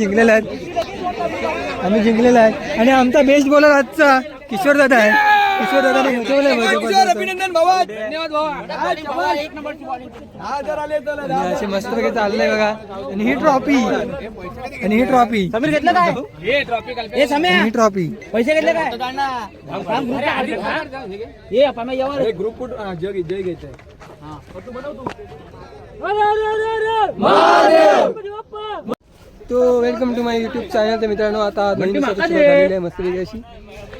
जिंकलेला आहे. आम्ही जिंकलेला आहे. आणि आमचा बेस्ट बॉलर आजचा किशोर दादा आहे. किशोर दादाने मोठवलं अभिनंदन भावा. धन्यवाद भावा. एक हा जर आले तर आणि असे मस्त पैकी चाललंय बघा. आणि ही ट्रॉफी आणि ही ट्रॉफी समीर घेतलं काय? हे ट्रॉफी हे समय ट्रॉफी पैसे घेतले काय? ये आपण यावर. ग्रुप जग जय घ्यायचंय तो welcome to my YouTube channel तर मित्रांनो आता दोन दिवसाची सुरुवात झालेली आहे. मस्तपैकी अशी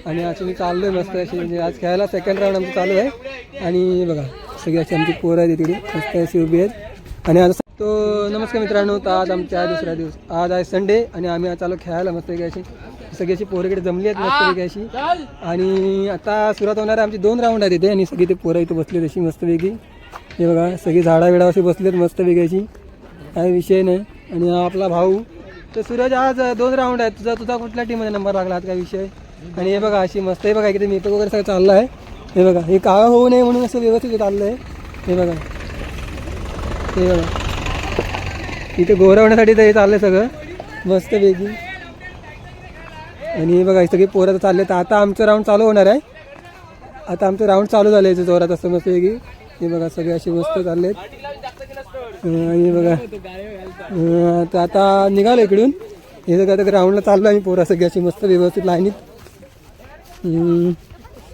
आणि आज मी चाललोय मस्त अशी म्हणजे आज खेळायला सेकंड राऊंड आमचं चालू आहे. आणि बघा सगळी अशी आमची पोरं आहेत तिकडे मस्त अशी उभी आहेत. आणि आज तो नमस्कार मित्रांनो तर आज आमच्या दुसरा दिवस आज आहे संडे आणि आम्ही आज चालू खेळायला मस्तपैकी अशी. सगळी अशी पोरं इकडे जमली आहेत मस्तपैकी अशी. आणि आता सुरुवात होणार आहे आमची दोन राऊंड आहेत इथे. आणि सगळी ते पोरं इथे बसली अशी मस्तपैकी हे बघा सगळी झाडा बिडा अशी बसलेत मस्तपैकी अशी. काही विषय नाही. आणि आपला भाऊ तर सूरज आज दोन राऊंड आहेत. तुझा तुझा कुठल्या टीममध्ये नंबर लागला आज? काय विषय? आणि हे बघा अशी मस्त हे बघा इकडे मेकअप वगैरे सगळं चाललं आहे. हे बघा हे काळं होऊ नये म्हणून असं व्यवस्थित चाललं आहे. हे बघा. हे बघा. इथे गोरा होण्यासाठी तर हे चाललं आहे सगळं. बेगी आणि हे बघा सगळी पोरं तर चालले तर आता आमचं राऊंड चालू होणार आहे. आता आमचं राऊंड चालू झालं आहे जोरात असं वेगळी हे बघा सगळे असे मस्त चालले आहेत आणि बघा. तर आता निघालो इकडून. हे सगळं आता ग्राउंडला चाललो आणि पोरं सगळी अशी मस्त व्यवस्थित लाईनीत.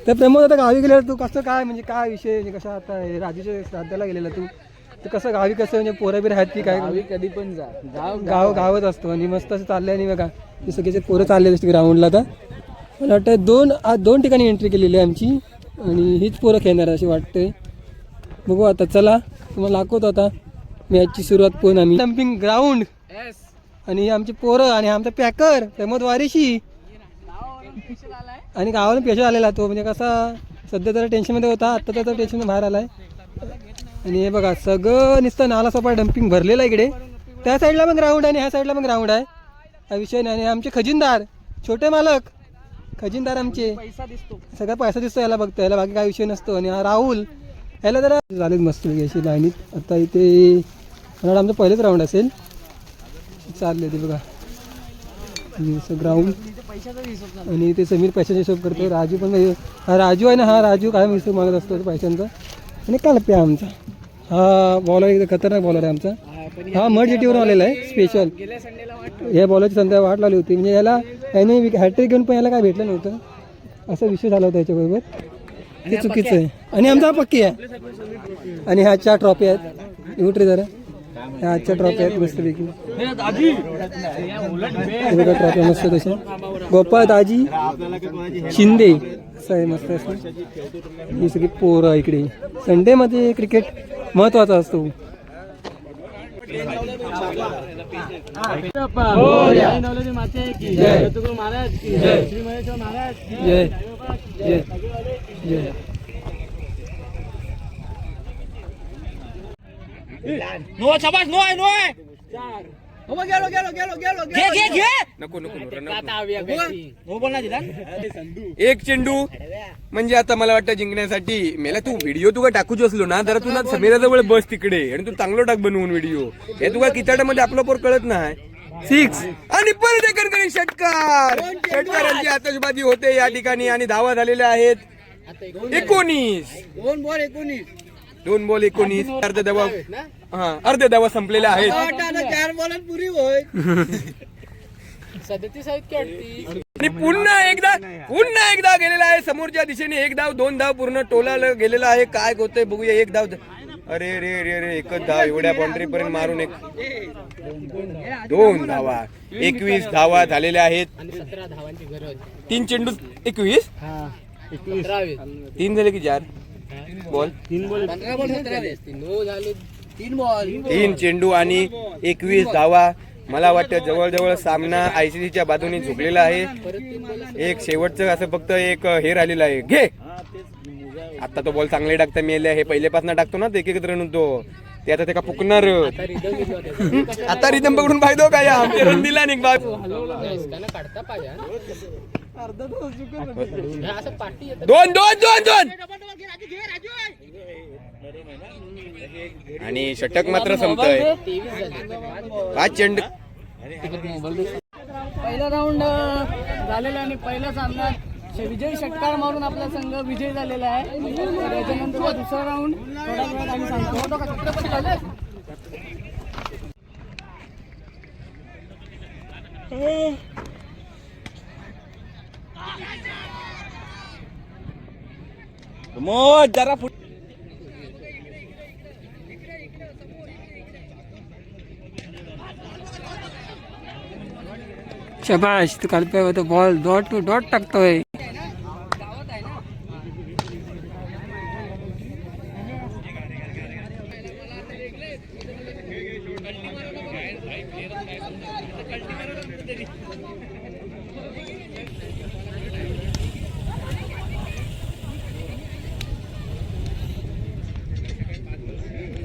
तर प्रमोद आता गावी गेलेला तू कसं काय म्हणजे काय विषय म्हणजे कसं आता हे राजूच्या श्राद्धाला गेलेला तू? तर कसं गावी कसं म्हणजे पोरं बिरं आहेत की काय? कधी पण जा. गाव गाव. गावच असतो आणि मस्त असं चाललंय आणि बघा हे सगळेचे पोरं चालले असते ग्राउंडला आता. मला वाटतं दोन दोन ठिकाणी एंट्री केलेली आहे आमची. आणि हीच पोरं खेळणार अशी वाटते बघू आता चला तुम्हाला दाखवतो आता. मॅचची सुरुवात पण आम्ही. डम्पिंग ग्राउंड आणि ही आमची पोरं आणि आमचा पॅकर प्रमोद वारीशी. आणि गावाला पेशा आलेला तो म्हणजे कसा सध्या जरा टेन्शनमध्ये होता आत्ता त्याचा टेन्शन बाहेर आलाय. आणि हे बघा सगळं नुसतं नाला सपाट डम्पिंग भरलेलं आहे इकडे. त्या साईडला पण ग्राउंड आहे आणि ह्या साईडला पण ग्राउंड आहे. हा विषय नाही. आणि आमचे खजिनदार छोटे मालक खजिनदार आमचे. सगळा पैसा दिसतो याला बघतो याला बाकी काय विषय नसतो. आणि हा राहुल याला जरा झालेत मस्त अशी लाईनीत. आता इथे मला आमचं पहिलेच राऊंड असेल. चालले ते बघा. ग्राउंड आणि ते समीर पैशाचा हिशोब करतो राजू पण हा राजू आहे ना? हा राजू काय हिशोब मागत असतो पैशांचा. आणि कालप्या आमचा. हा बॉलर एकदम खतरनाक बॉलर आहे आमचा. हा मड जिटीवरून आलेला आहे स्पेशल या बॉलरची संध्या वाट लावली होती. म्हणजे याला याने हॅट्रिक घेऊन पण याला काय भेटलं नव्हतं. असा विषय झाला होता याच्याबरोबर. ते चुकीचं आहे. आणि आमचा पक्की आहे. आणि ह्या चार ट्रॉफी आहेत. उठ जरा. आजच्या ट्रॉफी आहेत मस्तपैकी. बघा ट्रॉफी मस्त तशा. गोपाळ दाजी शिंदे असं आहे मस्त असं ही सगळी पोरं इकडे. संडेमध्ये क्रिकेट महत्त्वाचा असतो. महाराज जय. जय. जय. नो शाबास नो आहे नो आहे गेलो गेलो गेलो गेलो घे घे घे. नको नको नको, नको. नो बोलणार दिला एक चेंडू. म्हणजे आता मला वाटतं जिंकण्यासाठी मेला तू व्हिडिओ तुला टाकूच असलो ना जरा तुला समीराजवळ बस तिकडे आणि तू चांगलं टाक बनवून व्हिडिओ हे तुला किताडामध्ये आपलं पोर कळत नाही. सिक्स आणि परत एक करी षटकार. षटकारांची आतषबाजी होते या ठिकाणी आणि धावा झालेल्या आहेत. एकोणीस. दोन बॉल एकोणीस. दोन बॉल एकोणीस. अर्ध धावा हा अर्ध धावा संपलेल्या आहेत. चार बॉलात पुरी होय. सदतीस आहेत की अडतीस? आणि पुन्हा एकदा पुन्हा एकदा गेलेला आहे. समोरच्या दिशेने एक धाव दोन धाव पूर्ण टोलाला गेलेला आहे. काय होतंय बघूया. एक धाव अरे रे रे रे एकच धाव. एवढ्या बाउंड्री पर्यंत मारून एक दोन धावा. एकवीस धावा झालेल्या आहेत. सतरा धावांची गरज. तीन चेंडू एकवीस? सतरावे तीन झाले की चार? बॉल. तीन बॉल. पंधरा बॉल सतरावे. नऊ झाले. तीन बॉल तीन चेंडू आणि एकवीस धावा. मला वाटतं जवळजवळ सामना आयसीसीच्या बाजूने झुकलेला आहे. एक शेवटचं असं फक्त एक हे राहिलेलं आहे. घे! आता तो बॉल चांगले टाकता मिळाले हे पहिल्यापासून टाकतो ना ते एक एकत्र तो. ते आता ते का पुकणार आता रिदम पकडून फायदो काय आमचे रन दिला नाही बाप दोन दोन दोन दोन! आणि षटक मात्र संपतोय. पाच चेंडू. पहिला राऊंड झालेला आणि पहिल्या सामन्यात विजय षटकार मारून आपला संघ विजय झालेला आहे. तर त्याच्यानंतर दुसरा राऊंड. झाले मोज जरा फुट शबाश तू कल्पे हो तो बॉल डॉट टू डॉट टाकतोय.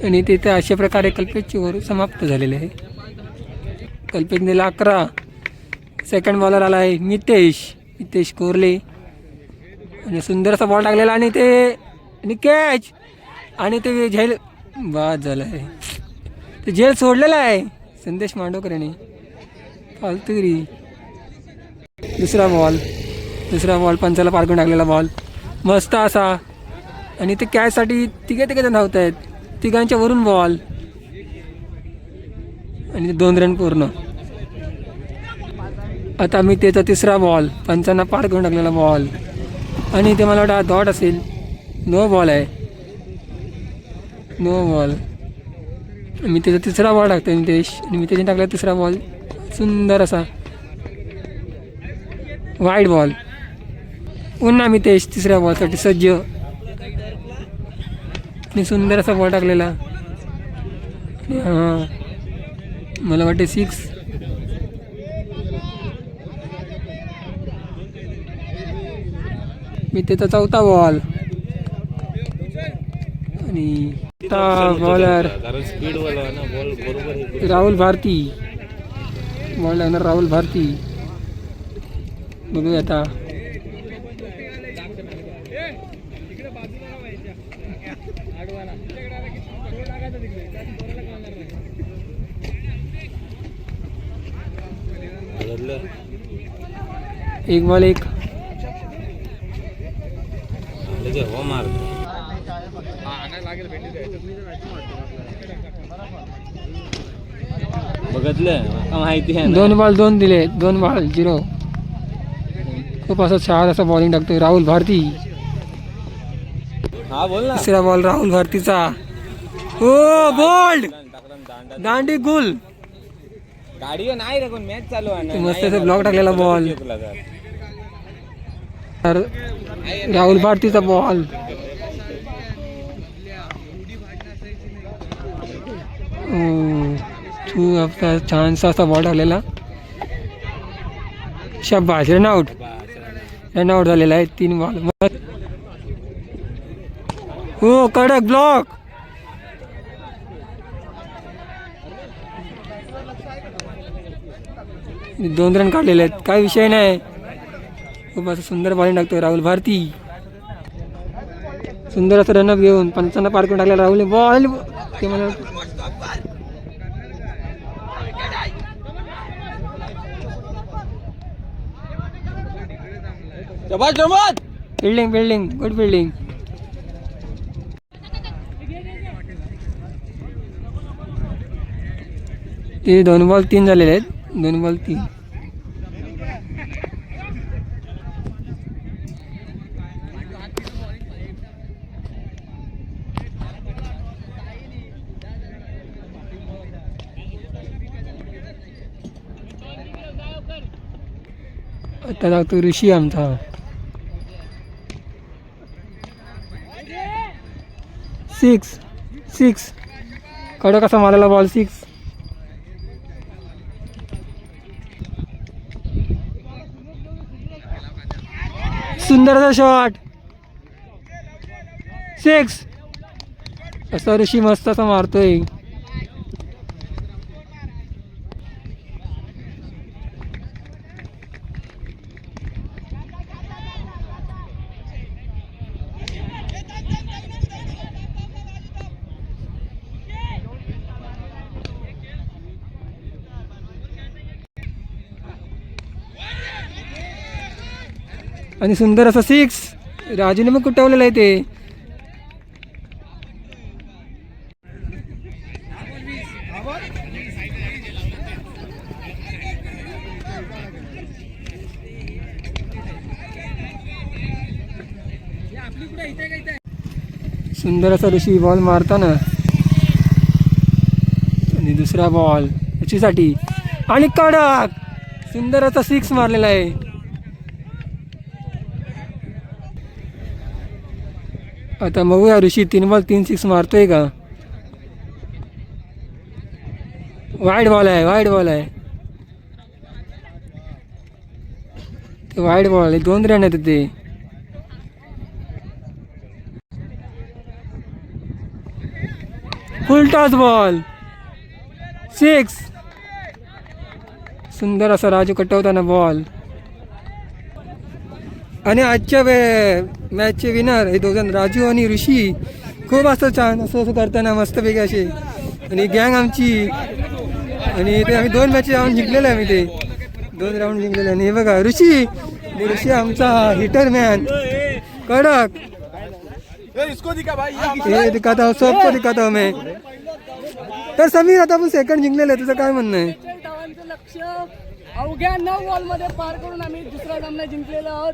आणि तिथे अशा प्रकारे कल्पेशची वर समाप्त झालेली आहे. कल्पेश दिला अकरा. सेकंड बॉलर आला आहे नितेश. नितेश कोरले म्हणजे आणि सुंदर असा बॉल टाकलेला आणि ते आणि कॅच आणि ते झेल बाद झालं आहे ते झेल सोडलेला आहे. संदेश मांडवकर यांनी फालतुगिरी. दुसरा बॉल दुसरा बॉल पंचाला पारखून टाकलेला बॉल मस्त असा. आणि ते कॅचसाठी तिघे तिघे जण धावत आहेत तिघांच्या वरून बॉल आणि दोन रन पूर्ण. आता मी त्याचा तिसरा बॉल पंचांना पार करून टाकलेला बॉल आणि ते मला वाटतं डॉट असेल. नो बॉल आहे. नो बॉल मी त्याचा तिसरा बॉल टाकतो नितेश. आणि मी त्याने टाकला तिसरा बॉल सुंदर असा. वाईट बॉल पुन्हा मी तिसऱ्या बॉलसाठी सज्ज. आणि सुंदर असा बॉल टाकलेला. हां. मला वाटते सिक्स मी त्याचा चौथा बॉल आणि बॉलर राहुल भारती. बॉल लागणार राहुल भारती. बघूया आता. एक बॉल एक. हो मार बघितलं? माहिती आहे. दोन बॉल दोन दिले. दोन बॉल झिरो खूप असं छान असं बॉलिंग टाकतोय राहुल भारती. हा बोल ना. तिसरा बॉल राहुल भारतीचा. ओ बोल्ड दांडी गुल. गाडीवर नाही रे कोण मॅच चालू आहे मस्त असं ब्लॉक टाकलेला बॉल तर. राहुल भारतीचा बॉल. तू आपला छानसा असा बॉल टाकलेला. शाबाश रन आउट रन आउट झालेला आहे तीन बॉल हो कडक ब्लॉक दोन रन काढलेले आहेत. काय विषय नाही. खूप असं सुंदर बॉलिंग टाकतोय राहुल भारती. सुंदर असं रनअप घेऊन पंचांना पार करून टाकलेला राहुल बॉल ते मला शबाश बिल्डिंग बिल्डिंग गुड बिल्डिंग ते दोन बॉल तीन झालेले आहेत दोन बॉल तीन. आता लागतो ऋषी आमचा. सिक्स सिक्स कडक कसा मारायला बॉल सिक्स सुंदरचा शॉट सिक्स असा ऋषी मस्त असा मारतोय. आणि सुंदर असं सिक्स राजूने मग कुठवलेलं आहे ते? सुंदर असा ऋषी बॉल मारताना. आणि दुसरा बॉल ऋषीसाठी आणि कडक. सुंदर असा सिक्स मारलेला आहे. आता बघूया ऋषी तीन बॉल तीन सिक्स मारतोय का? वाईट बॉल आहे वाईट बॉल आहे. ते वाईट बॉल आहे दोन रन आहेत ते. फुल टॉस बॉल सिक्स सुंदर असा राजू कटवताना बॉल आणि आजच्या वे मॅचचे विनर हे दोघं राजू आणि ऋषी. खूप असं छान असं असं करताना मस्तपैकी असे. आणि गँग आमची. आणि ते आम्ही दोन मॅच राऊंड जिंकलेले आहे आम्ही ते. दोन राऊंड जिंकलेले. आणि हे बघा ऋषी. ऋषी आमचा हिटर मॅन कडक. हे दिखाता हूं सबको दिखाता हूं मैं. तर समीर आता आपण सेकंड जिंकलेलं आहे तुझं काय म्हणणं आहे? अवघ्या नऊ बॉलमध्ये पार करून आम्ही दुसरा सामना जिंकलेलो आहोत.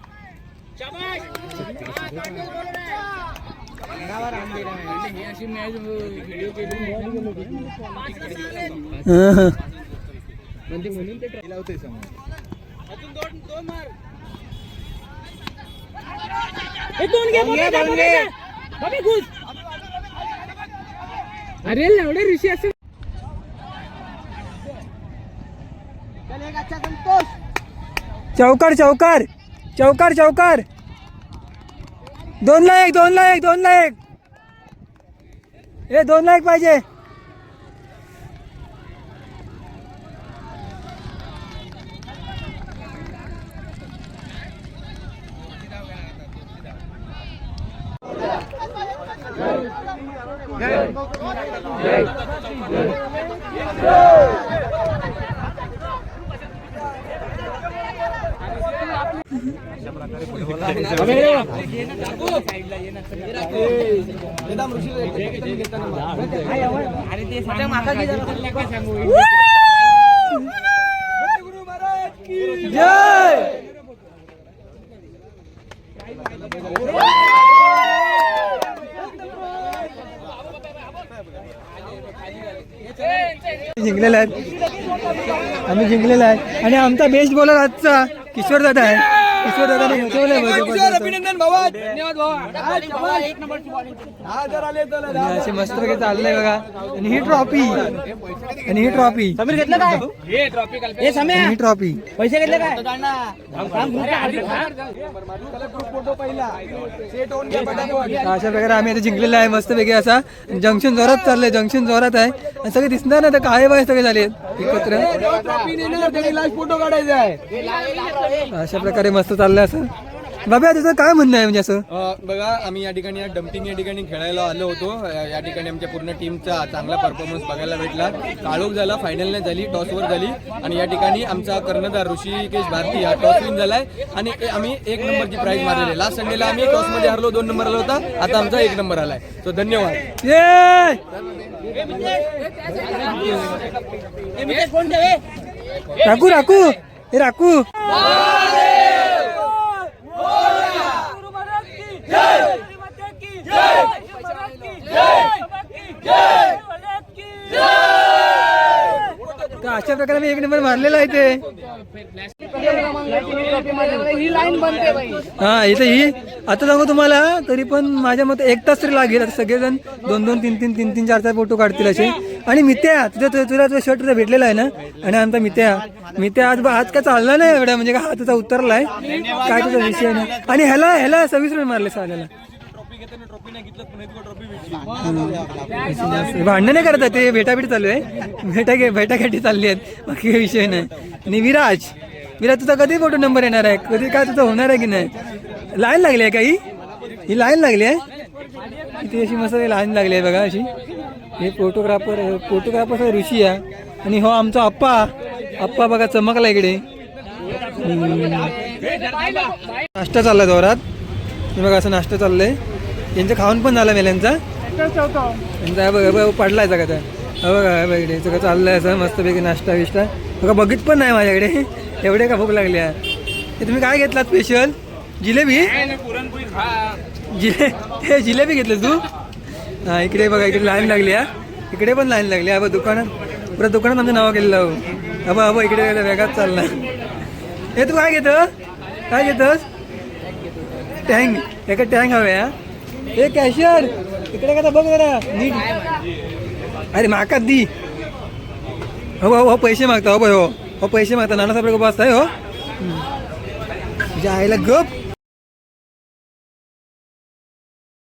अरे एवढे ऋषी असे चौकार चौकार। चौकार चौकार। दोन ला एक दोन ला एक दोन ला एक। हे दोन ला एक पाहिजे जय जिंकलेला आहेत. आम्ही जिंकलेला आहे आणि आमचा बेस्ट बॉलर आजचा किशोर दादा आहे. अभिनंदन भावा असे मस्त पैकी चाललंय बघा आणि ही ट्रॉफी आणि ही ट्रॉफी समीर घेतलं काय हे समय ही ट्रॉफी पैसे घेतले काय अशा प्रकारे आम्ही आता जिंकलेला आहे मस्त पैकी असा जंक्शन जोरात चाललंय जंक्शन जोरात आहे आणि सगळे दिसणार ना तर काय बाय सगळे झाले एकत्र फोटो काढायचा आहे अशा प्रकारे मस्त चाललंय असं. बाबा तुझं काय म्हणणं आहे? म्हणजे असं? अ, बघा आम्ही या ठिकाणी डम्पिंग या ठिकाणी खेळायला आलो होतो. अ, या ठिकाणी आमच्या पूर्ण टीमचा चांगला परफॉर्मन्स बघायला भेटला. काळोख झाला फायनल नाही झाली टॉसवर झाली. आणि या ठिकाणी आमचा कर्णधार ऋषिकेश भारती हा टॉस विन झालाय. आणि ए- आम्ही एक नंबरची प्राईज मारलेली. लास्ट संडेला आम्ही टॉसमध्ये हरलो दोन नंबर आला होता. आता आमचा एक नंबर आलाय. सो धन्यवाद. ये! राखू राखू. हे राखू तर अशा प्रकारे मी एक नंबर मारलेला आहे ते? ही हा इथे ही आता सांगू तुम्हाला तरी पण माझ्या मते एक तास तरी लागेल. आता सगळेजण दोन दोन तीन तीन तीन तीन चार चार फोटो काढतील असे. आणि मित्या तुझ्या तुझ्या तुझा शर्ट तुझा भेटलेला आहे ना? आणि आमचा मित्या. मित्या आज आज काय चालला नाही एवढ्या म्हणजे का हाताचा उतरलाय. काय तुझा विषय नाही. आणि ह्याला ह्याला सव्वीस रन मारले साल्याला. भांडण नाही करत ते भेटाभेटी चालू आहे. भेटा भेटाघाटी चालली आहेत. बाकी काही विषय नाही. आणि विराज विराज तुझा कधी फोटो नंबर येणार आहे? कधी काय तुझं होणार आहे की नाही? लाईन लागली आहे काही ही? लाईन लागली आहे? ती अशी मस्त लाईन लागली आहे बघा अशी. हे फोटोग्राफर फोटोग्राफर ऋषी आहे. आणि हो आमचा आप्पा. आप्पा बघा चमकला इकडे. नाश्ता चाललाय जोरात. हे बघा असं नाश्ता चाललंय. यांचं खाऊन पण झालं मेल्यांचा. त्यांचा हा बघा पडलाय त्या हा बघा बघा इकडे. सगळं चाललंय असं मस्तपैकी नाश्ता बिष्टा. बघा बघित पण नाही माझ्याकडे. एवढे का भूक लागली आहे तुम्ही काय घेतलात स्पेशल जिलेबी? जिले हे जिलेबी घेतलं तू? हा इकडे बघा इकडे लाईन लागली आहे इकडे पण लाईन लागली आहे दुकानात. पुरा दुकानात आमचं नाव केलेलं हो. अबा अबा इकडे वेगळाच चालला. हे तू काय घेतो काय घेतोस? टँक एका टँक हवे हा. हे कॅशियर इकडे का बघ जरा. नीट. अरे माका दी. हो हो हो पैसे मागता हो बाय हो हो पैसे मागता. नाना साहेब उभा असताय हो. तुझ्या आईला गप.